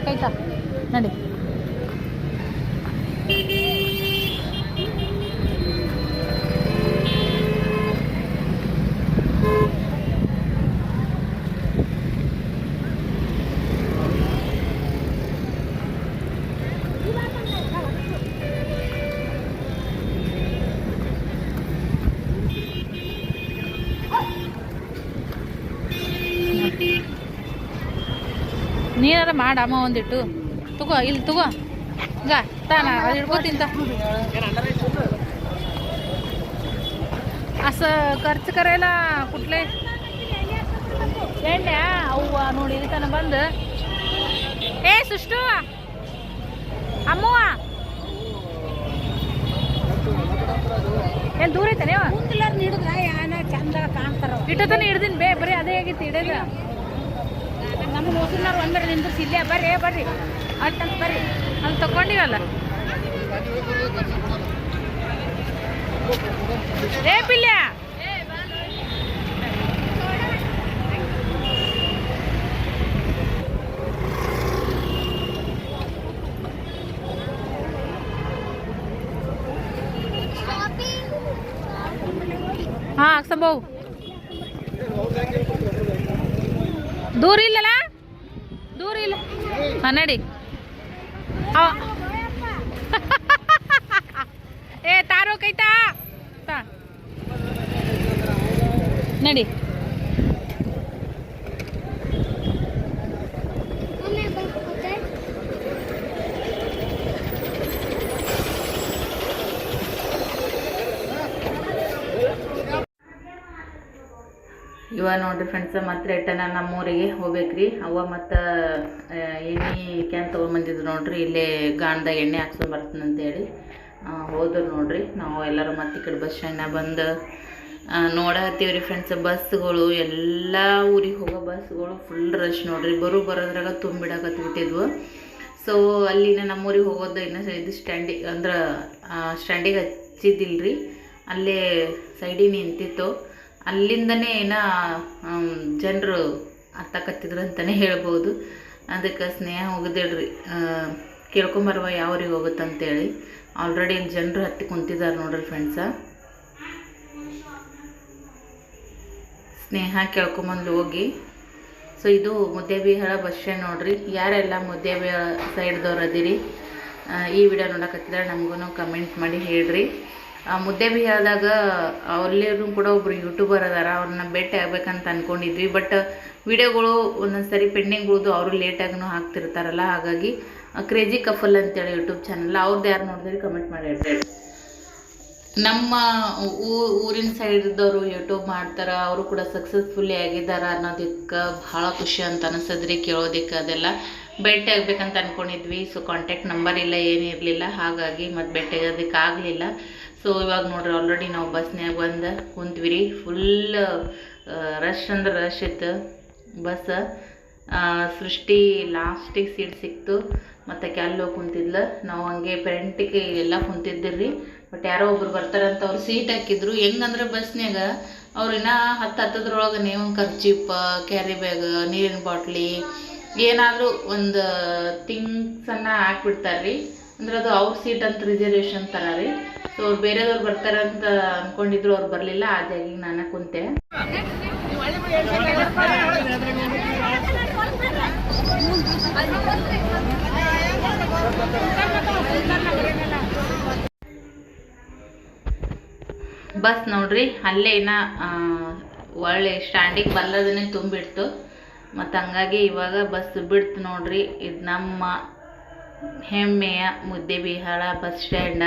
ಕೈತಾ ನಡಿ. ಮಾಡಮ್ಮ ಒಂದಿಟ್ಟು ತಗೋ ಇಲ್ಲಿ ತಗೋ ಗಾ ತಾನ ಅದು ಹಿಡ್ಕೋತಿಂತ असं खर्च करायला कुठले ಎಣ್ಣೆ ಅವ್ವ ನೋಡಿ ಇಲ್ಲಿ ತನ ಬಂದು ಏ ಸುಷ್ಟು ಅಮ್ಮವ್ವ ಎಲ್ಲಿ ದೂರ ಐತಾನೆ ಕುಂದ್ಲರ್ ಹಿಡಿದ್ರ ಯಾನ ಚಂದ ಕಾಣ್ತಾರ ಇಟ್ಟತನ ಹಿಡ್ದಿನಿ ಬೇ ಬರೀ ಅದೇ ಆಗಿತ್ತು ಹಿಡಿಯೋದು ನಮ್ಗೆ ಹೋಗಿನಾರ ಒಂದರ ನಿಂದ್ರಿಸಿ ಇಲ್ಲೇ ಬರ್ರಿ ಬರ್ರಿ. ಅಟ್ಟಂತ ಬರ್ರಿ. ಅಲ್ಲಿ ತಗೊಂಡಿವಲ್ಲ ಏ ಪಿಲ್ಯ! ಹಾ ಸಂಭವ್ ದೂರ ಇಲ್ಲಲ್ಲ ದೂರ ಇಲ್ಲ ಹಾ ನಡಿ ಏ ತಾರೋ ಕೈತಾ? ತಾ. ನಡಿ. ಇವ ನೋಡ್ರಿ ಫ್ರೆಂಡ್ಸ್ ಮತ್ತೆ ರಿಟರ್ನ್ ನಮ್ಮೂರಿಗೆ ಹೋಗ್ಬೇಕ್ರಿ. ಅವ್ವ ಮತ್ತು ಎಣ್ಣೆ ಕ್ಯಾನ್ ತೊಗೊಂಬಂದಿದ್ರು ನೋಡ್ರಿ, ಇಲ್ಲೇ ಗಾಣದಾಗ ಎಣ್ಣೆ ಹಾಕ್ಸ್ಕೊಂಡು ಅಂತೇಳಿ. ಹೋದ್ರು ನೋಡ್ರಿ. ನಾವು ಎಲ್ಲರೂ ಮತ್ತೆ ಈ ಕಡೆ ಬಸ್ ಸ್ಟ್ಯಾಂಡ್ನಾಗ ಬಂದು ನೋಡತ್ತೀವ್ರಿ ಫ್ರೆಂಡ್ಸ್ ಬಸ್ಗಳು ಎಲ್ಲ ಊರಿಗೆ ಹೋಗೋ ಬಸ್ಗಳು ಫುಲ್ ರಶ್ ನೋಡ್ರಿ. ಬರು ಬರೋದ್ರಾಗ ತುಂಬಿಡಕತ್ಬಿಟ್ಟಿದ್ವು ಸೊ ಅಲ್ಲಿನ ನಮ್ಮೂರಿಗೆ ಹೋಗೋದು ಇನ್ನು ಇದು ಸ್ಟ್ಯಾಂಡಿಗೆ ಅಂದ್ರೆ ಸ್ಟ್ಯಾಂಡಿಗೆ ಹಚ್ಚಿದ್ದಿಲ್ರಿ. ಅಲ್ಲೇ ಸೈಡಿಗೆ ನಿಂತಿತ್ತು. ಅಲ್ಲಿಂದನೇ ಏನ ಜನರು ಹತ್ತಕತ್ತಿದ್ರು ಅಂತಲೇ ಹೇಳ್ಬೋದು. ಅದಕ್ಕೆ ಸ್ನೇಹ ಹೋಗದಿಲ್ರಿ ಕೇಳ್ಕೊಂಬರುವ ಯಾವ ಊರಿಗೆ ಹೋಗುತ್ತಂತೇಳಿ ಆಲ್ರೆಡಿ ಜನರು ಹತ್ತಿ ಕುಂತಿದ್ದಾರೆ ನೋಡ್ರಿ ಫ್ರೆಂಡ್ಸ ಸ್ನೇಹ ಕೇಳ್ಕೊಂಬಂದು ಹೋಗಿ. ಸೊ ಇದು ಮುದ್ದೇಬಿಹಾಳ ಬಸ್ ಸ್ಟ್ಯಾಂಡ್ ನೋಡ್ರಿ. ಯಾರೆಲ್ಲ ಮುದ್ದೇಬಿಹಾಳ ಸೈಡ್ದವ್ರು ಅದಿರಿ ಈ ವಿಡಿಯೋ ನೋಡಕತ್ತಿದ್ರೆ ನಮಗೂ ಕಮೆಂಟ್ ಮಾಡಿ ಹೇಳ್ರಿ. ಆ, ಮುದ್ದೇಬಿಹಾಳದಾಗ ಅಲ್ಲಿರೂ ಕೂಡ ಒಬ್ರು ಯೂಟ್ಯೂಬರ್ ಅದಾರ ಅವ್ರನ್ನ ಭೇಟಿ ಆಗ್ಬೇಕಂತ ಅನ್ಕೊಂಡಿದ್ವಿ. ಬಟ್ ವಿಡಿಯೋಗಳು ಒಂದೊಂದು ಸರಿ ಪೆಂಡಿಂಗ್ ಉಳಿದು ಅವರು ಲೇಟಾಗೂ ಹಾಕ್ತಿರ್ತಾರಲ್ಲ ಹಾಗಾಗಿ ಕ್ರೇಜಿ ಕಫಲ್ ಅಂತೇಳಿ ಯೂಟ್ಯೂಬ್ ಚಾನಲ್ ಅವ್ರದ್ದು ಯಾರು ನೋಡಿದ್ರೆ ಕಮೆಂಟ್ ಮಾಡಿ ನಮ್ಮ ಊ- ಊರಿನ ಸೈಡ್ದವರು ಯೂಟ್ಯೂಬ್ ಮಾಡ್ತಾರ ಅವರು ಕೂಡ ಸಕ್ಸಸ್ಫುಲ್ಲಿ ಆಗಿದ್ದಾರೆ ಅನ್ನೋದಕ್ಕೆ ಭಾಳ ಖುಷಿ ಅಂತ ಅನಿಸಿದ್ರಿ ಕೇಳೋದಕ್ಕೆ ಅದೆಲ್ಲ. ಭೇಟಿ ಆಗ್ಬೇಕಂತ ಅನ್ಕೊಂಡಿದ್ವಿ ಸೊ ಕಾಂಟ್ಯಾಕ್ಟ್ ನಂಬರ್ ಇಲ್ಲ ಏನು ಇರಲಿಲ್ಲ ಹಾಗಾಗಿ ಮತ್ತು ಭೇಟಿ ಆಗೋದಕ್ಕೆ ಆಗಲಿಲ್ಲ ಸೊ ಇವಾಗ ನೋಡ್ರಿ ಆಲ್ರೆಡಿ ನಾವು ಬಸ್ನ್ಯಾಗ ಬಂದು ಕುಂತ್ವಿ ರೀ ಫುಲ್ ರಶ್ ಅಂದ್ರೆ ರಶ್ ಇತ್ತು ಬಸ್ ಸೃಷ್ಟಿ ಲಾಸ್ಟಿಗೆ ಸೀಟ್ ಸಿಕ್ತು. ಮತ್ತು ಕ್ಯಾಲೋ ಕುಂತಿದ್ಲ. ನಾವು ಹಂಗೆ ಫ್ರೆಂಟಿಗೆ ಎಲ್ಲ ಕುಂತಿದ್ದಿರಿ ಬಟ್ ಯಾರೋ ಒಬ್ರು ಬರ್ತಾರಂತ ಅವ್ರು ಸೀಟ್ ಹಾಕಿದ್ರು. ಹೆಂಗಂದ್ರೆ ಬಸ್ನ್ಯಾಗ ಅವ್ರು ಇನ್ನ ಹತ್ತು ಹತ್ತದ್ರೊಳಗೆ ನೀವು ಖರ್ಚಿಪ್ಪ ಕ್ಯಾರಿ ಬ್ಯಾಗ್ ನೀರಿನ ಬಾಟ್ಲಿ ಏನಾದರೂ ಒಂದು ಥಿಂಗ್ಸನ್ನು ಹಾಕ್ಬಿಡ್ತಾರೆ ಅಂದ್ರೆ ಅದು ಅವ್ರ ಸೀಟ್ ಅಂತ ರಿಸರ್ವೇಷನ್ ಥರ ರೀ ಸೊ ಅವ್ರು ಬೇರೆದವ್ರು ಬರ್ತಾರಂತ ಅಂದ್ಕೊಂಡಿದ್ರು ಅವ್ರು ಬರಲಿಲ್ಲ ಆ ಜಾಗಿಗೆ ನಾನು ಕುಂತೆ. ಬಸ್ ನೋಡ್ರಿ, ಅಲ್ಲೇ ಇನ್ನ ಒಳ್ಳೆ ಸ್ಟ್ಯಾಂಡಿಂಗ್ ಬಲ್ಲದನ್ನೇ ತುಂಬಿಡ್ತು. ಮತ್ತು ಹಂಗಾಗಿ ಇವಾಗ ಬಸ್ ಬಿಡ್ತು ನೋಡ್ರಿ, ಇದು ನಮ್ಮ ಹೆಮ್ಮೆಯ Muddebihal bus stand.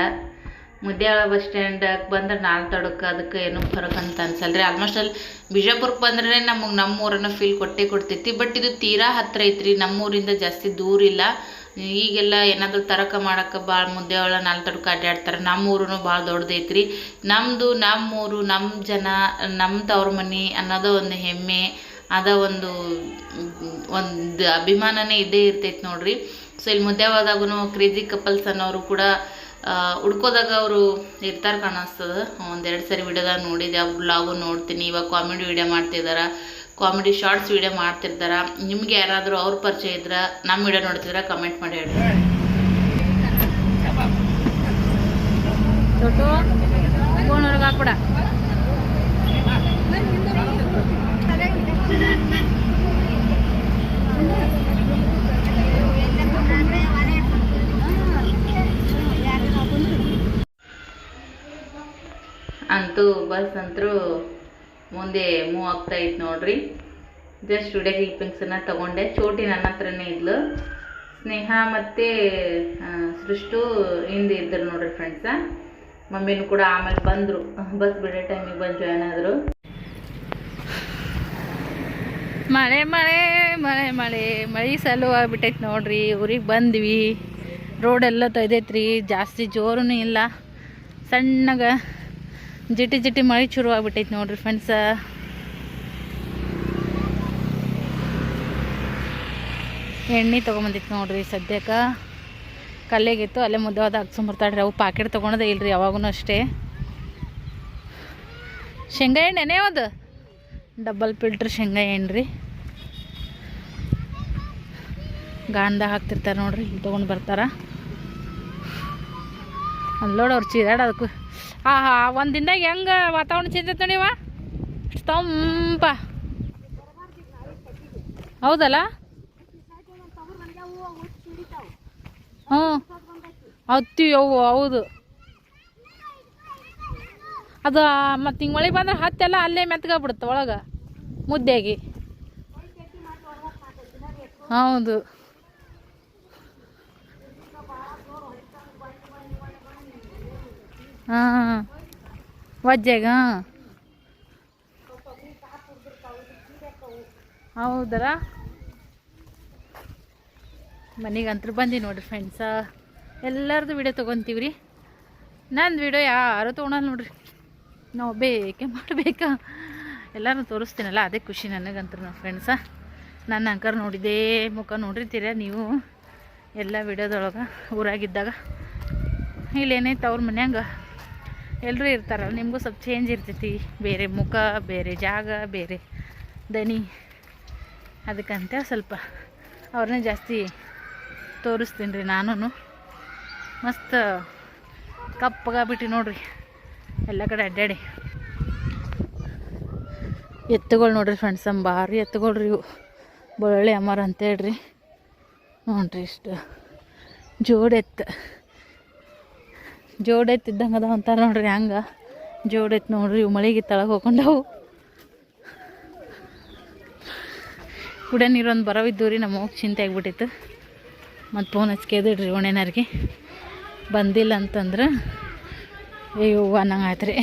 Muddehal bus ಸ್ಟ್ಯಾಂಡಕ್ಕೆ ಬಂದ್ರೆ ನಾಲ್ಕು ತಡಕ್ಕೆ ಅದಕ್ಕೆ ಏನು ಫರಕ್ ಅಂತ ಅನ್ಸಲ್ರಿ. ಆಲ್ಮೋಸ್ಟ್ ಅಲ್ಲಿ ಬಿಜಾಪುರಕ್ಕೆ ಬಂದ್ರೆ ನಮಗೆ ನಮ್ಮೂರನ್ನು ಫೀಲ್ ಕೊಟ್ಟೇ ಕೊಡ್ತೈತಿ ಬಟ್ ಇದು ತೀರಾ ಹತ್ತಿರ ಐತ್ರಿ. ನಮ್ಮೂರಿಂದ ಜಾಸ್ತಿ ದೂರ ಇಲ್ಲ. ಈಗೆಲ್ಲ ಏನಾದರೂ ತರಕ ಮಾಡಕ್ಕೆ ಭಾಳ ಮುದ್ದೇಹಾಳ ನಾಲ್ಕು ತಡಕ್ಕೆ ಅಡ್ಡಾಡ್ತಾರೆ ನಮ್ಮ ಊರು ಭಾಳ ದೊಡ್ಡದೈತ್ರಿ. ನಮ್ಮದು ನಮ್ಮೂರು ನಮ್ಮ ಜನ ನಮ್ಮ ತವ್ರ ಮನೆ ಅನ್ನೋದು ಒಂದು ಹೆಮ್ಮೆ. ಅದ ಒಂದು ಒಂದು ಅಭಿಮಾನನೇ ಇದ್ದೇ ಇರ್ತೈತೆ ನೋಡ್ರಿ. ಸೊ ಇಲ್ಲಿ ಮುದ್ದೇವಾದಾಗೂ ಕ್ರೇಜಿ ಕಪಲ್ಸ್ ಅನ್ನೋರು ಕೂಡ ಹುಡ್ಕೋದಾಗ ಅವರು ಇರ್ತಾರೆ ಕಾಣಿಸ್ತದ ಒಂದೆರಡು ಸರಿ ವಿಡಿಯೋದಾಗ ನೋಡಿದೆ ಅವ್ರು ಬ್ಲಾಗು ನೋಡ್ತೀನಿ. ಇವಾಗ ಕಾಮಿಡಿ ವಿಡಿಯೋ ಮಾಡ್ತಿದಾರ. ಕಾಮಿಡಿ ಶಾರ್ಟ್ಸ್ ವಿಡಿಯೋ ಮಾಡ್ತಿರ್ತಾರೆ. ನಿಮ್ಗೆ ಯಾರಾದರೂ ಅವ್ರ ಪರಿಚಯ ಇದ್ರೆ ನಮ್ಮ ವಿಡಿಯೋ ನೋಡ್ತಿದ್ರೆ ಕಮೆಂಟ್ ಮಾಡಿ ಹೇಳಿ. ಚೋಟು ಅಂತೂ ಬಸ್ ಅಂತೂ ಮುಂದೆ ಮೂವ್ ಆಗ್ತಾ ಇತ್ತು ನೋಡ್ರಿ. ಜಸ್ಟ್ ವಿಡಿಯೋ ಕ್ಲಿಪ್ಪಿಂಗ್ಸನ್ನು ತಗೊಂಡೆ. ಚೋಟಿ ನನ್ನ ಹತ್ರನೇ ಇದ್ಲು. ಸ್ನೇಹ ಮತ್ತು ಸೃಷ್ಟು ಹಿಂದೆ ಇದ್ದರು ನೋಡ್ರಿ ಫ್ರೆಂಡ್ಸ ಮಮ್ಮಿನೂ ಕೂಡ ಆಮೇಲೆ ಬಂದರು. ಬಸ್ ಬಿಡೋ ಟೈಮಿಗೆ ಬಂದು ಜಾಯ್ನ್ ಆದರು. ಮಳೆ ಮಳೆ ಮಳೆ ಮಳೆ. ಮಳೆ ಸಲು ಆಗ್ಬಿಟ್ಟೈತೆ ನೋಡ್ರಿ. ಊರಿಗೆ ಬಂದ್ವಿ. ರೋಡೆಲ್ಲ ತೊಯ್ದೈತ್ರಿ ಜಾಸ್ತಿ ಜೋರೂ ಇಲ್ಲ. ಸಣ್ಣಗ ಜಿಟಿ ಜಿಟಿ ಮಳೆ ಶುರು ಆಗ್ಬಿಟ್ಟೈತೆ ನೋಡ್ರಿ ಫ್ರೆಂಡ್ಸ ಎಣ್ಣೆ ತೊಗೊಂಬಂದಿತ್ತು ನೋಡ್ರಿ ಸದ್ಯಕ್ಕೆ. ಕಲ್ಲೆಗಿತ್ತು ಅಲ್ಲೇ ಮುದ್ದವಾದ ಹಾಕ್ಸೊಂಬರ್ತಾಳ್ರಿ ಅವು ಪಾಕೆಟ್ ತೊಗೊಳೋದೇ ಇಲ್ರಿ ಯಾವಾಗೂ ಅಷ್ಟೇ. ಶೇಂಗಾ ಎಣ್ಣೆನೇ ಅದು? ಡಬ್ಬಲ್ ಫಿಲ್ಟ್ರ್ ಶೇಂಗಾ ಎಣ್ಣೆ ರೀ ಗಾಂಧ ಹಾಕ್ತಿರ್ತಾರೆ ನೋಡ್ರಿ ಇಲ್ಲಿ ತೊಗೊಂಡು ಬರ್ತಾರ. ಅಲ್ಲಿ ನೋಡಿ ಅವ್ರು ಚೀರಾಡೋದಕ್ಕೂ ಆ ಹಾ ಒಂದು ದಿನದಾಗ ಹೆಂಗೆ ವಾತಾವರಣ ಚೇಂಜ್ ಆಯ್ತು ನೋಡಿವ ತಂಪ. ಹೌದಲ್ಲ? ಹ್ಞೂ. ಹತ್ತಿ ಅವು ಹೌದು. ಅದು ಮತ್ತು ಹಿಂಗೆ ಮಳೆ ಬಂದ್ರೆ ಹತ್ತೆಲ್ಲ ಅಲ್ಲೇ ಮೆತ್ಕೊಬಿಡುತ್ತೆ ಒಳಗೆ, ಮುದ್ದೆಗೆ. ಹೌದು. ಹಾಂ ವಜ್ಜೆಗ? ಹೌದಲ್ಲ ಮನೆಗೆ ಅಂತ ಬಂದಿ ನೋಡ್ರಿ ಫ್ರೆಂಡ್ಸ ಎಲ್ಲರದು ವಿಡಿಯೋ ತೊಗೊತೀವಿ ರೀ ನಂದು ವಿಡಿಯೋ ಯಾರು ತೊಗೊಳಲ್ಲ ನೋಡ್ರಿ. ನಾವು ಬೇಕೇ ಮಾಡಬೇಕಾ? ಎಲ್ಲರೂ ತೋರಿಸ್ತೀನಲ್ಲ, ಅದೇ ಖುಷಿ ನನಗಂತ್ರ ನಮ್ಮ ಫ್ರೆಂಡ್ಸ ನನ್ನ ಅಂಕರ್ ನೋಡಿದ್ದೇ ಮುಖ ನೋಡಿರ್ತೀರ ನೀವು. ಎಲ್ಲ ವಿಡಿಯೋದೊಳಗೆ ಊರಾಗಿದ್ದಾಗ. ಇಲ್ಲೇನೈತೆ ಅವ್ರ ಮನ್ಯಾಗ? ಎಲ್ಲರೂ ಇರ್ತಾರಲ್ಲ ನಿಮಗೂ ಸ್ವಲ್ಪ ಚೇಂಜ್ ಇರ್ತೈತಿ. ಬೇರೆ ಮುಖ, ಬೇರೆ ಜಾಗ, ಬೇರೆ ದನಿ. ಅದಕ್ಕಂತ ಸ್ವಲ್ಪ ಅವ್ರನ್ನೇ ಜಾಸ್ತಿ ತೋರಿಸ್ತೀನಿ ರೀ ನಾನು ಮಸ್ತ್ ಕಪ್ಪಗಾಗ್ಬಿಟ್ಟು ನೋಡ್ರಿ, ಎಲ್ಲ ಕಡೆ ಅಡ್ಡಾಡಿ. ಎತ್ತುಗಳು ನೋಡ್ರಿ ಫ್ರೆಂಡ್ಸ್ ಭಾರಿ ಎತ್ತುಗಳು ರೀ ಇವು. ಬಳ್ಳಿ ಅಮರ ಅಂತ ರೀ ನೋಡ್ರಿ ಇಷ್ಟು ಜೋಡಿ ಎತ್ತಿದ್ದಂಗೆ ಅದಾವ ಅಂತಾರೆ ನೋಡ್ರಿ ಹಂಗೆ. ಜೋಡಿ ಎತ್ತು ನೋಡ್ರಿ ಇವು ಮಳೆಗೆ ತಳಗೆ ಹೋಗ್ಕೊಂಡವು ಕುಡಿಯೋ ನೀರೊಂದು ಬರೋವಿದ್ದು ರೀ ನಮ್ಮ ಚಿಂತೆ ಆಗ್ಬಿಟ್ಟಿತ್ತು. ಮತ್ತು ಫೋನ್ ಹಚ್ಕೇದಿಡ್ರಿ ಒಣೆನಾರಿಗೆ ಬಂದಿಲ್ಲ ಅಂತಂದ್ರೆ, ಅಯ್ಯೋ ಅನ್ನಂಗೆ ಆಯ್ತು ರೀ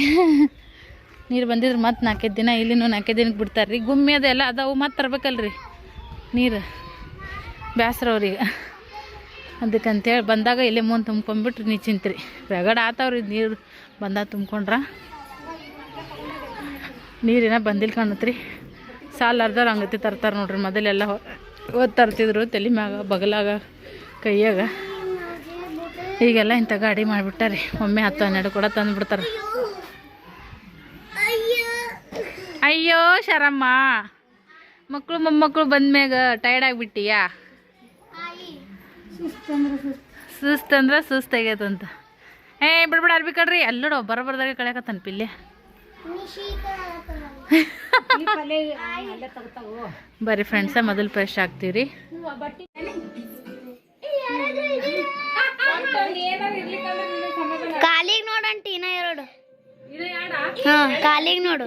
ನೀರು ಬಂದಿದ್ರೆ ಮತ್ತೆ ನಾಲ್ಕೈದು ದಿನ, ಇಲ್ಲಿನೂ ನಾಲ್ಕೈದು ದಿನಕ್ಕೆ ಬಿಡ್ತಾರೆ ರೀ ಗುಮ್ಮಿ ಅದೆಲ್ಲ ಅದಾವು, ಮತ್ತೆ ತರಬೇಕಲ್ರಿ ನೀರು. ಬ್ಯಾಸ್ರ ಅವ್ರಿಗೆ. ಅದಕ್ಕಂತೇಳಿ ಬಂದಾಗ ಇಲ್ಲೇ ಮುಂದೆ ತುಂಬ್ಕೊಂಡ್ಬಿಟ್ರಿ ನೀ ಚಿಂತ್ರಿ. ರಗಡ ಆತಾವ್ರಿ, ನೀರು ಬಂದಾಗ ತುಂಬ್ಕೊಂಡ್ರ. ನೀರಿನ ಬಂದಿಲ್ಲ ಕಾಣತ್ರಿ. ಸಾಲ ಅರ್ಧವ್ರು ಹಂಗತಿ ತರ್ತಾರೆ ನೋಡ್ರಿ, ಮೊದಲೆಲ್ಲ ಓದ್ ತರ್ತಿದ್ರು, ತಲೆ ಮ್ಯಾಗ, ಬಗಲಾಗ, ಕೈಯಾಗ. ಈಗೆಲ್ಲ ಇಂಥ ಗಾಡಿ ಮಾಡಿಬಿಟ್ಟಾರೆ. ಒಮ್ಮೆ ಹತ್ತು ಹನ್ನೆರಡು ಕೂಡ ತಂದುಬಿಡ್ತಾರೆ. ಅಯ್ಯೋ, ಶರಮ್ಮ. ಮಕ್ಕಳು ಮೊಮ್ಮಕ್ಕಳು ಬಂದ್ಮ್ಯಾಗ ಟೈರ್ಡ್ ಆಗಿಬಿಟ್ಟಿಯಾ? ಸುಸ್ತಂದ್ರೆ ಆಗ್ಯದಂತ ಏ ಬಿಡ್ಬಿಡ ಅರ್ಬಿ ಕಡ್ರಿ ಅಲ್ಲೋಡು ಬರೋಬರ್ದಾಗ ಕಳ್ಯಾಕತ್ತಾನ ಪಿಲ್ಲೆ ಬರ್ರಿ ಫ್ರೆಂಡ್ಸ ಮೊದಲು ಫ್ರೆಶ್ ಆಗ್ತೀವ್ರಿ. ಕಾಲಿಗೆ ನೋಡಂಟಿ ಇನ್ನ ಎರಡು. ಹಾ ಕಾಲಿಗೆ ನೋಡು.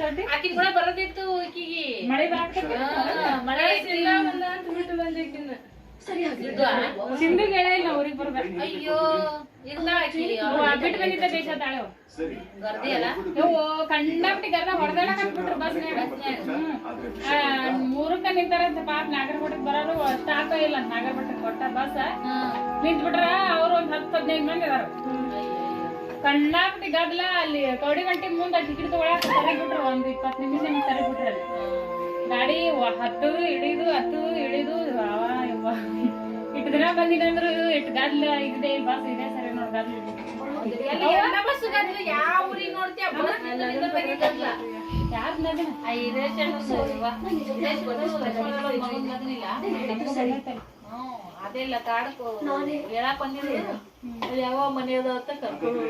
ಅಂತೇಳಿ ಆಕಿನ್ ಕೂಡ ಬರೋದಿತ್ತು ಈಕಿಗೆ. ಮಳೆ ಮಳೆ ಸಿಂಧಿಗೆ ಊರಿಗೆ ಬರ್ಬೇಕು. ಅಯ್ಯೋ ಇಲ್ಲ ಬಿಟ್ಟು ಬಂದಿದ್ದ ದೇಶ ತಾಳೆ. ಗರ್ದಿ ಅಲ್ಲ ಇವು ಕಂಡಾಪಟ್ಟಿ ಗರ್ದ ಹೊಡೆದಾಡಕ್ ಹಾಕ್ಬಿಟ್ರು ಬಸ್ ಮೂರಕ್ಕ ನಿಂತಾರಂತ ಪಾಪ ನಾಗರಕೋಟೆಗೆ ಬರೋರು ಸ್ಟಾಪ್ ಇಲ್ಲ ನಾಗರಕೋಟೆಗೆ ಕೊಟ್ಟ ಬಸ್. ನಿಂತ್ಬಿಟ್ರ ಅವ್ರು ಒಂದ್ ಹತ್ತು ಹದಿನೈದು ಮಂದಿ ಅದಾರ ಕಂಡಾಪಟ್ಟಿ ಗದ್ಲ ಅಲ್ಲಿ ಕೌಡಿ ಗಂಟೆ ಮುಂದೆ ಟಿಕೆಟ್ ತಗೊಳಕ್ ಸರಿ ಬಿಟ್ರು ಒಂದ್ ಇಪ್ಪತ್ತು ನಿಮಿಷ ಸರಿ ಬಿಟ್ರಿ ಅಲ್ಲಿ. ಗಾಡಿ ಹತ್ತು ಇಳಿದು ಹತ್ತು ಇಳಿದು ಇಟ್ಟು ದಿನ ಅಂದ್ರೆ ಇಟ್ಟು ಗದ್ಲ ಇದೆ ಬಸ್ ಇದೆ ಸರಿ ನೋಡ್ ಗದ್ಲ ಬಸ್ ಯಾವ ಊರಿಗೆ ನೋಡ್ತೀಯ? ಬಸ್ ನಿಂತ ಬಗ್ಗೆ ಗದ್ಲ ಅದೆಲ್ಲ ಕಾಡಕ್ಕೆ ಹೇಳಕ್ ಬಂದಿದ್ರು ಅಲ್ಲಿ ಯಾವ ಮನೆ ಅದ ಅಂತ? ಕರ್ಕೊಂಡು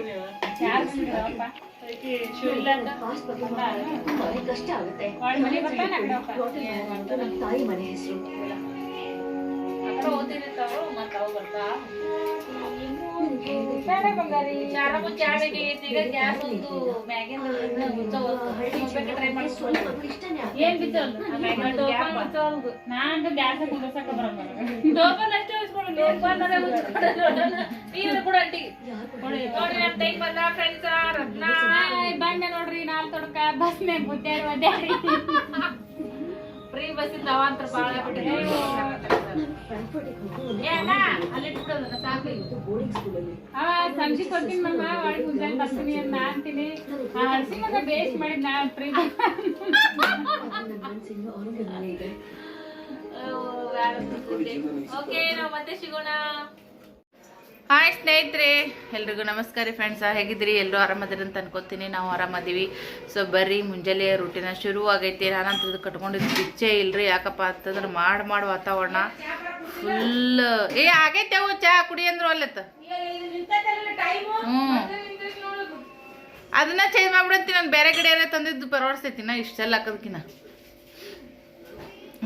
ಕಷ್ಟ ಆಗುತ್ತೆ. ತಾಯಿ ಮನೆ ಹೆಸರು. ಓದಿರ್ತಾವ ಮತ್ತ ಅವು ಬರ್ತಾ. ಗ್ಯಾಸ್ ಅಷ್ಟೇ ಬಂದ ಫ್ರೆಂಡ್ಸ್ ನೋಡ್ರಿ ನಾಲ್ ತೊಡಕ ಬಸ್ ಮೇಲೆ ಒದ್ದಾಡಿ ಫ್ರೀ ಬಸ್ಸಿಂದ ಅವಾಂತರ ಭಾಳ ಸಂಜೆ ಕೊಡ್ತೀನಿ ಮಮ್ಮ ಒಳಗೆ ಮುಂಜಾನೆ ಬರ್ತೀನಿ ಅಂತ ನಾ ಅಂತೀನಿ ಬೇಸ್ ಮಾಡಿದ್ ನಾ ಫ್ರೀ ಓಕೆ ನಾವು ಮತ್ತೆ ಸಿಗೋಣ. ಹಾಯ್ ಸ್ನೇಹಿತರೆ ಎಲ್ರಿಗೂ ನಮಸ್ಕಾರ ರೀ ಫ್ರೆಂಡ್ಸ್ ಹೇಗಿದ್ರಿ ಎಲ್ಲರೂ ಆರಾಮದಿರಿ ಅಂತ ಅನ್ಕೋತೀನಿ. ನಾವು ಆರಾಮದೀವಿ. ಸೊ ಬರ್ರಿ ಮುಂಜಾನೆ ರೂಟಿನ ಶುರು ಆಗೈತಿ ನಾನಂತದ್ದು ಕಟ್ಕೊಂಡಿದ್ದು ಇಚ್ಛೆ ಇಲ್ರಿ. ಯಾಕಪ್ಪ ಅಂತಂದ್ರೆ ಮಾಡ್ ಮಾಡ್ ವಾತಾವರಣ ಫುಲ್ ಏ ಆಗೈತೆ ಅವು ಚಾ ಕುಡಿ ಅಂದ್ರು ಅಲ್ಲತ್ತ. ಹ್ಞೂ ಅದನ್ನ ಚೇಂಜ್ ಮಾಡ್ಬಿಡಂತೀನಿ ನಾನು ಬೇರೆ ಕಡೆ ಏನೋ ತಂದಿದ್ದು ಪರವಡ್ಸ್ತೈತಿ ನಾ ಇಷ್ಟೆಲ್ಲ ಹಾಕೋದಕ್ಕಿನ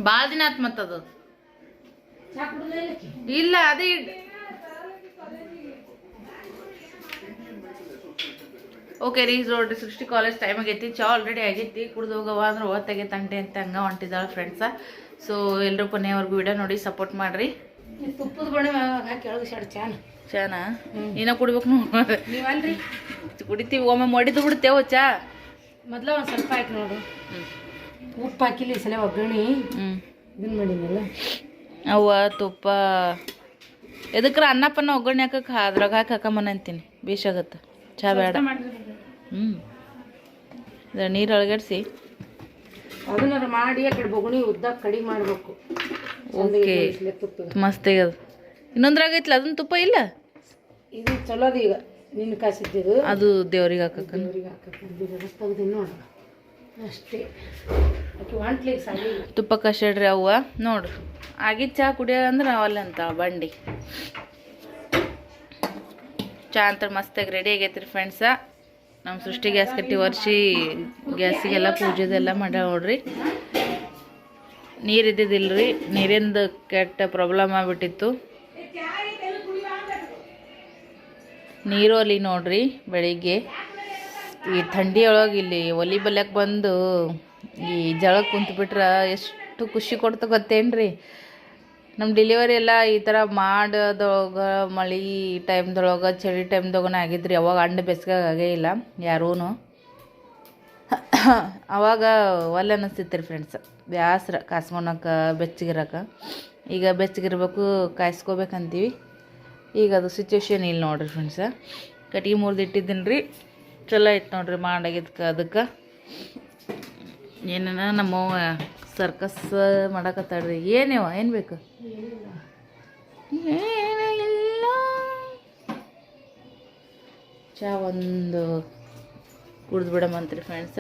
ಭಾಳ ದಿನ ಆತ್ ಮತ್ತದು ಇಲ್ಲ ಅದೇ ಓಕೆ ರೀ ನೋಡ್ರಿ ಸೃಷ್ಟಿ ಕಾಲೇಜ್ ಟೈಮ್ ಆಗೈತಿ ಚಾ ಆಲ್ರೆಡಿ ಆಗೈತಿ ಕುಡ್ದು ಹೋಗವ ಅಂದ್ರೆ ಓದ್ತಾಗೆ ತಂಟೆ ಅಂತ ಹಂಗೆ ಹೊಂಟಿದ್ದಾಳೆ ಫ್ರೆಂಡ್ಸ ಸೊ ಎಲ್ಲರೂ ಕೊನೆಯವರೆಗೂ ವಿಡಿಯೋ ನೋಡಿ ಸಪೋರ್ಟ್ ಮಾಡ್ರಿ. ತುಪ್ಪದ ಬಣ್ಣ ಹಾಕಿ ಕೆಳಗೆ ಶಾಡ್ ಚಾನ. ಚಾನ? ನೀನ ಕುಡಿಬೇಕು ನೀವಲ್ರಿ ಕುಡಿತೀವಿ ಒಮ್ಮೆ ಮಡಿದು ಬಿಡುತ್ತೇವ ಚಾ. ಮೊದ್ಲ ಒಂದು ಸ್ವಲ್ಪ ಹಾಕಿ ನೋಡು. ಉಪ್ಪು ಹಾಕಿಲ್ಲ ಈ ಸಲ ಒಗ್ಗರಣಿ. ಇದನ್ನ ಮಾಡಿನಲ್ಲ ಅವ್ವ ತುಪ್ಪ. ಎದಕ್ರ ಅನ್ನಪ್ಪನ ಒಗ್ಗರಣೆ ಹಾಕಕ್ಕೆ ಅದ್ರಾಗ ಹಾಕಿ ಹಾಕಮ್ಮನ ಅಂತೀನಿ. ಬೇಷಾಗತ್ತೆ ಚಾ ಬೇಡ. ಹ್ಞೂ ನೀರು ಒಳಗಡಿಸಿ ಅದನ್ನ ಮಾಡಿ ಆ ಕಡೆ ಬೊಗಣಿ ಉದ್ದ ಕಡಿಮೆ ಮಾಡಬೇಕು. ಓಕೆ ಮಸ್ತ್ ಅದು. ಇನ್ನೊಂದ್ರಾಗ ಐತ್ಲ? ಅದನ್ನ ತುಪ್ಪ ಇಲ್ಲ? ಇದು ಚಲೋದು ಈಗ. ನಿನ್ನ ಕಾಸಿದ್ದು ಅದು ದೇವ್ರಿಗೆ ಹಾಕಕ್ಕ. ದೇವ್ರಿಗೆ ಹಾಕಕ್ಕೆ. ತೆಗ್ದು ಅಷ್ಟೇ. ತುಪ್ಪ ಕಷಡ್ರಿ ಅವ್ವ. ನೋಡ್ರಿ ಆಗಿದ್ ಚಾ ಕುಡಿಯೋ ಅಂದ್ರೆ ಅವಲ್ಲ ಅಂತ ಬಂಡಿ. ಚಾ ಅಂತ ಮಸ್ತಾಗಿ ರೆಡಿ ಆಗೈತ್ರಿ ಫ್ರೆಂಡ್ಸ ನಮ್ಮ ಸೃಷ್ಟಿ ಗ್ಯಾಸ್ ಕಟ್ಟಿ ವರ್ಷಿ ಗ್ಯಾಸಿಗೆಲ್ಲ ಪೂಜೆದೆಲ್ಲ ಮಾಡ ನೋಡ್ರಿ. ನೀರು ಇದ್ದಿದ್ದಿಲ್ರಿ, ನೀರಿಂದ ಕೆಟ್ಟ ಪ್ರಾಬ್ಲಮ್ ಆಗ್ಬಿಟ್ಟಿತ್ತು. ನೀರು ಅಲ್ಲಿ ನೋಡ್ರಿ ಬೆಳಿಗ್ಗೆ. ಈ ಥಂಡಿಯೊಳಗೆ ಇಲ್ಲಿ ಒಲಿ ಬಲ್ಯಕ್ಕೆ ಬಂದು ಈ ಜಳಕ್ಕೆ ಕುಂತ್ಬಿಟ್ರೆ ಎಷ್ಟು ಖುಷಿ ಕೊಡ್ತು ಗೊತ್ತೇನ್ರಿ? ನಮ್ಮ ಡೆಲಿವರಿ ಎಲ್ಲ ಈ ಥರ ಮಾಡೋದೊಳಗೆ ಮಳೆ ಟೈಮ್ದೊಳಗೆ ಚಳಿ ಟೈಮ್ದೊಳಗನ ಆಗಿದ್ರಿ. ಅವಾಗ ಅಂಡ ಬೆಸ್ಗಾಗೇ ಆಗೇ ಇಲ್ಲ ಯಾರೂ ಅವಾಗ ಒಲ್ಲೆ ಅನ್ನಿಸ್ತಿತ್ತು ರೀ ಫ್ರೆಂಡ್ಸ್ ಬ್ಯಾಸ್ರ ಕಾಸ್ಕೊಳಕ್ಕೆ ಬೆಚ್ಚಗಿರಕ್ಕೆ. ಈಗ ಬೆಚ್ಚಗಿರ್ಬೇಕು, ಕಾಯಿಸ್ಕೋಬೇಕಂತೀವಿ. ಈಗ ಅದು ಸಿಚುವೇಶನ್ ಇಲ್ಲ ನೋಡ್ರಿ ಫ್ರೆಂಡ್ಸ ಕಟ್ಟಿಗೆ ಮುರಿದು ಇಟ್ಟಿದ್ದೀನಿ ರೀ ಚಲೋ ಐತೆ ನೋಡಿರಿ, ಮಾಡಾಗಿದ್ಕೆ, ಅದಕ್ಕೆ. ಏನೇನ ನಮ್ಮವ್ವ ಸರ್ಕಸ್ ಮಾಡಕತ್ತಾಡ್ರಿ ಏನೇವ? ಏನು ಬೇಕು? ಏನಿಲ್ಲ. ಚಾ ಒಂದು ಕುಡ್ದು ಬಿಡಮಂತ್ರಿ ಫ್ರೆಂಡ್ಸ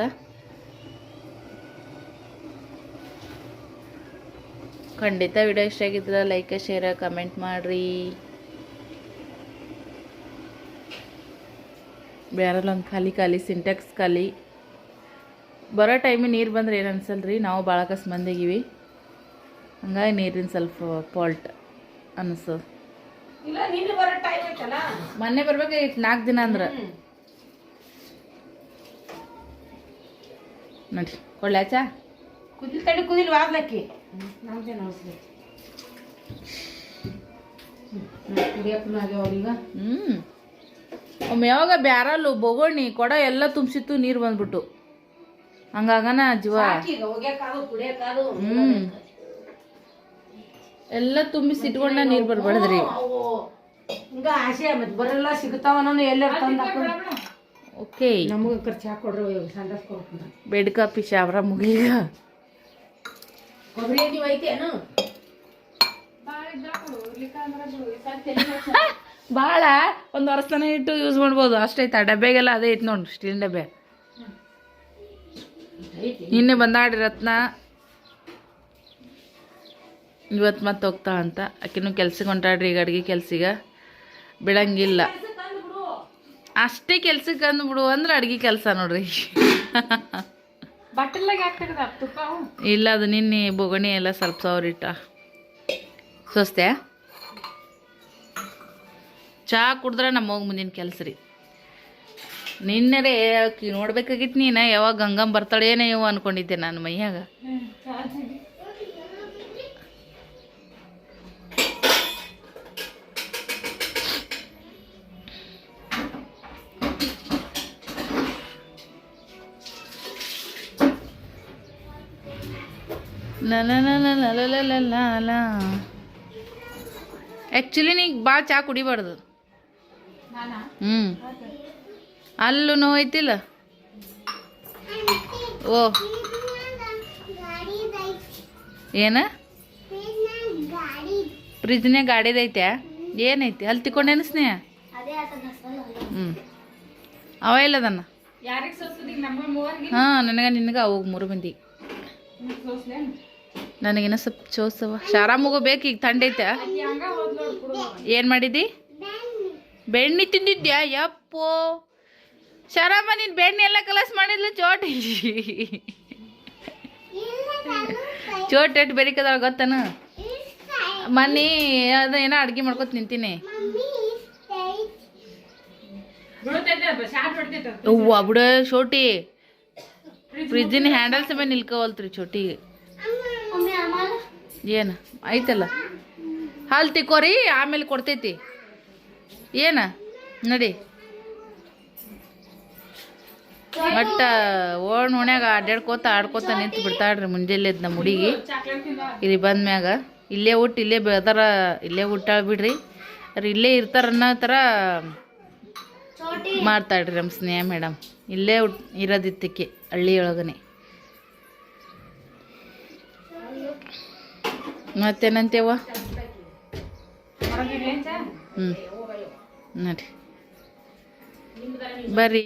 ಖಂಡಿತ ವಿಡಿಯೋ ಇಷ್ಟ ಆಗಿದ್ರೆ ಲೈಕ್ ಶೇರ್ ಕಮೆಂಟ್ ಮಾಡಿರಿ. ಒಂದು ಖಾಲಿ ಖಾಲಿ ಸಿಂಟೆಕ್ಸ್ ಖಾಲಿ. ಬರೋ ಟೈಮಿಗೆ ನೀರು ಬಂದ್ರೆ ಏನು ಅನ್ಸಲ್ಲ ರೀ ನಾವು ಭಾಳ ಕಸ್ ಮಂದಿಗೀವಿ ಹಂಗಾಗಿ ನೀರಿನ ಸ್ವಲ್ಪ ಫಾಲ್ಟ್ ಅನಿಸು. ಮೊನ್ನೆ ಬರ್ಬೇಕಾಗಿತ್ತು ನಾಲ್ಕು ದಿನ ಅಂದ್ರೆ. ನೋಡ್ರಿ ಕೊಳ್ಳಾಚ ಕುದಿಲ್ ತಡಿ ಕುದಿಲ್ ವಾದ್ಲಕ್ಕಿ ನಮ್ದೇನು ಅವಸರ ಹ್ಞೂ ಒಮ್ಮೆ ಯಾವಾಗ ಬ್ಯಾರಲ್ಲು ಬೊಗೋಣಿ ಕೊಡ ಎಲ್ಲ ತುಂಬಿಸಿತ್ತು ನೀರು ಬಂದ್ಬಿಟ್ಟು. ಹಂಗಾಗನ ಜೀವ. ಹ್ಮ್. ಎಲ್ಲ ತುಂಬಿಸಿ ಇಟ್ಕೊಂಡ ನೀರು ಬರ್ಬಾರ್ದ್ರಿ. ಹಿಂಗ ಆಸೆ ಮತ್ತೆ ಬರಲ್ಲ ಸಿಗ್ತಾವ ನಾನು ಎಲ್ಲಾರ ತಂದು ಓಕೆ. ನಮಗೆ ಖರ್ಚು ಹಾಕೊಡ್ರಿ ಸಂಡಸ್ ಕೊಡ್ತೀನಿ ಬೆಡ್ ಕಾಪಿ ಶಾವ್ರ ಮುಗೀಗ ಕೊಬ್ಬರಿ ಎಣ್ಣೆ ಐತೇನು ಭಾಳ ಒಂದು ವರ್ಷ ತನಕ ಇಟ್ಟು ಯೂಸ್ ಮಾಡ್ಬೋದು. ಅಷ್ಟೈತೆ ಆ ಡಬ್ಬೆಗೆಲ್ಲ ಅದೇ ಐತೆ ನೋಡಿ ಸ್ಟೀಲ್ ಡಬ್ಬೆ ನಿನ್ನೆ ಬಂದಾಡ್ರಿ ರತ್ನ. ಇವತ್ತು ಮತ್ತೆ ಹೋಗ್ತಾ ಅಂತ. ಆಕಿನೂ ಕೆಲ್ಸಕ್ಕೆ ಹೊಂಟಾಡ್ರಿ ಈಗ ಅಡುಗೆ ಕೆಲ್ಸಿಗೆ. ಬಿಡಂಗಿಲ್ಲ. ಅಷ್ಟೇ ಕೆಲ್ಸಕ್ಕೆ ಅಂದ್ಬಿಡು ಅಂದ್ರೆ ಅಡುಗೆ ಕೆಲಸ ನೋಡ್ರಿ. ಇಲ್ಲ ಅದು ನಿನ್ನೆ ಬೊಗಣಿ ಎಲ್ಲ ಸ್ವಲ್ಪ ಸಾವಿರಿಟ್ಟ ಸೋಸ್ತೆ ಚಹಾ ಕುಡಿದ್ರೆ ನಮ್ಮ ಹೋಗಿ ಮುಂದಿನ ಕೆಲಸ ರೀ. ನಿನ್ನೆರೆ ಆಕಿ ನೋಡ್ಬೇಕಾಗಿತ್ತು ನೀನು ಯಾವಾಗ ಗಂಗಮ್ಮ ಬರ್ತಾಳೇನೇ ಇವು ಅನ್ಕೊಂಡಿದ್ದೆ ನಾನು ಮೈಯಾಗ. ಆ್ಯಕ್ಚುಲಿ ನೀ ಭಾಳ ಚಾ ಕುಡಿಬಾರ್ದು. ಹ್ಞೂ ಅಲ್ಲೂ ನೋವು ಐತಿಲ್ಲ ಓ. ಏನ? ಫ್ರಿಜ್ನಾಗ ಗಾಡಿದೈತೆ ಏನೈತಿ? ಅಲ್ಲಿ ತಿಕ್ಕೊಂಡೇನು ಸ್ನೇಹ? ಹ್ಞೂ ಅವ ಇಲ್ಲದನ್ನ ಹಾಂ ನನಗೆ ನಿನಗೆ ಅವಾಗ ಮೂರು ಮಂದಿ. ನನಗಿನ್ನ ಸ್ವಲ್ಪ ಚೋಸವ ಶಾರಾಮಗು ಬೇಕು ಈಗ ಥಂಡ ಐತೆ ಹಂಗ ಹೋದ್ ನೋಡು ಕುಡುವ ಏನು ಮಾಡಿದಿ? ಬೆಣ್ಣೆ ತಿಂದಿದ್ಯಾ? ಯಪ್ಪೋ. ಶರಾಮ, ನೀನು ಬೆಣ್ಣೆ ಎಲ್ಲ ಕಲಸ್ ಮಾಡಿದ್ಲು, ಚೋಟ್ ಚೋಟ್ ಎಟ್ ಬೆರಿಕದಳ ಗೊತ್ತನ? ಮನಿ ಅದು ಏನೋ ಅಡ್ಗೆ ಮಾಡ್ಕೊತ ನಿಂತೀನಿ. ಅವ್ವ, ಬಿಡ ಶೋಟಿ ಫ್ರಿಜ್ಜಿನ ಹ್ಯಾಂಡಲ್ಸ್ ಮೇಲೆ ನಿಲ್ಕೋವಲ್ತ್ರಿ ಚೋಟಿ. ಏನು? ಐತಲ್ಲ ಹಾಲು ತಿಕ್ಕೋರಿ, ಆಮೇಲೆ ಕೊಡ್ತೈತಿ. ಏನ? ನಡಿ. ಬಟ್ ಓಣ್ ಓಣ್ಯಾಗ ಅಡ್ಡಾಡ್ಕೋತ ಆಡ್ಕೋತ ನಿಂತು ಬಿಡ್ತಾಳ್ರಿ ಮುಂಜಾನೆ ಎದ್ದು ನಮ್ಮ ಹುಡುಗಿ. ಇಲ್ಲಿ ಬಂದ್ಮ್ಯಾಗ ಇಲ್ಲೇ ಹುಟ್ಟು ಇಲ್ಲೇ ಬೆಳ್ದಾರ, ಇಲ್ಲೇ ಹುಟ್ಟಾಳ ಬಿಡ್ರಿ. ಅವ್ರು ಇಲ್ಲೇ ಇರ್ತಾರ ಅನ್ನೋ ಥರ ಮಾಡ್ತಾಳ್ರಿ ನಮ್ಮ ಸ್ನೇಹ ಮೇಡಮ್. ಇಲ್ಲೇ ಹುಟ್, ಇರೋದಿತ್ತಕ್ಕೆ ಹಳ್ಳಿಯೊಳಗನೆ. ಮತ್ತೇನಂತೇವ ಹ್ಞೂ ನೋಡಿರಿ. ಬರ್ರಿ.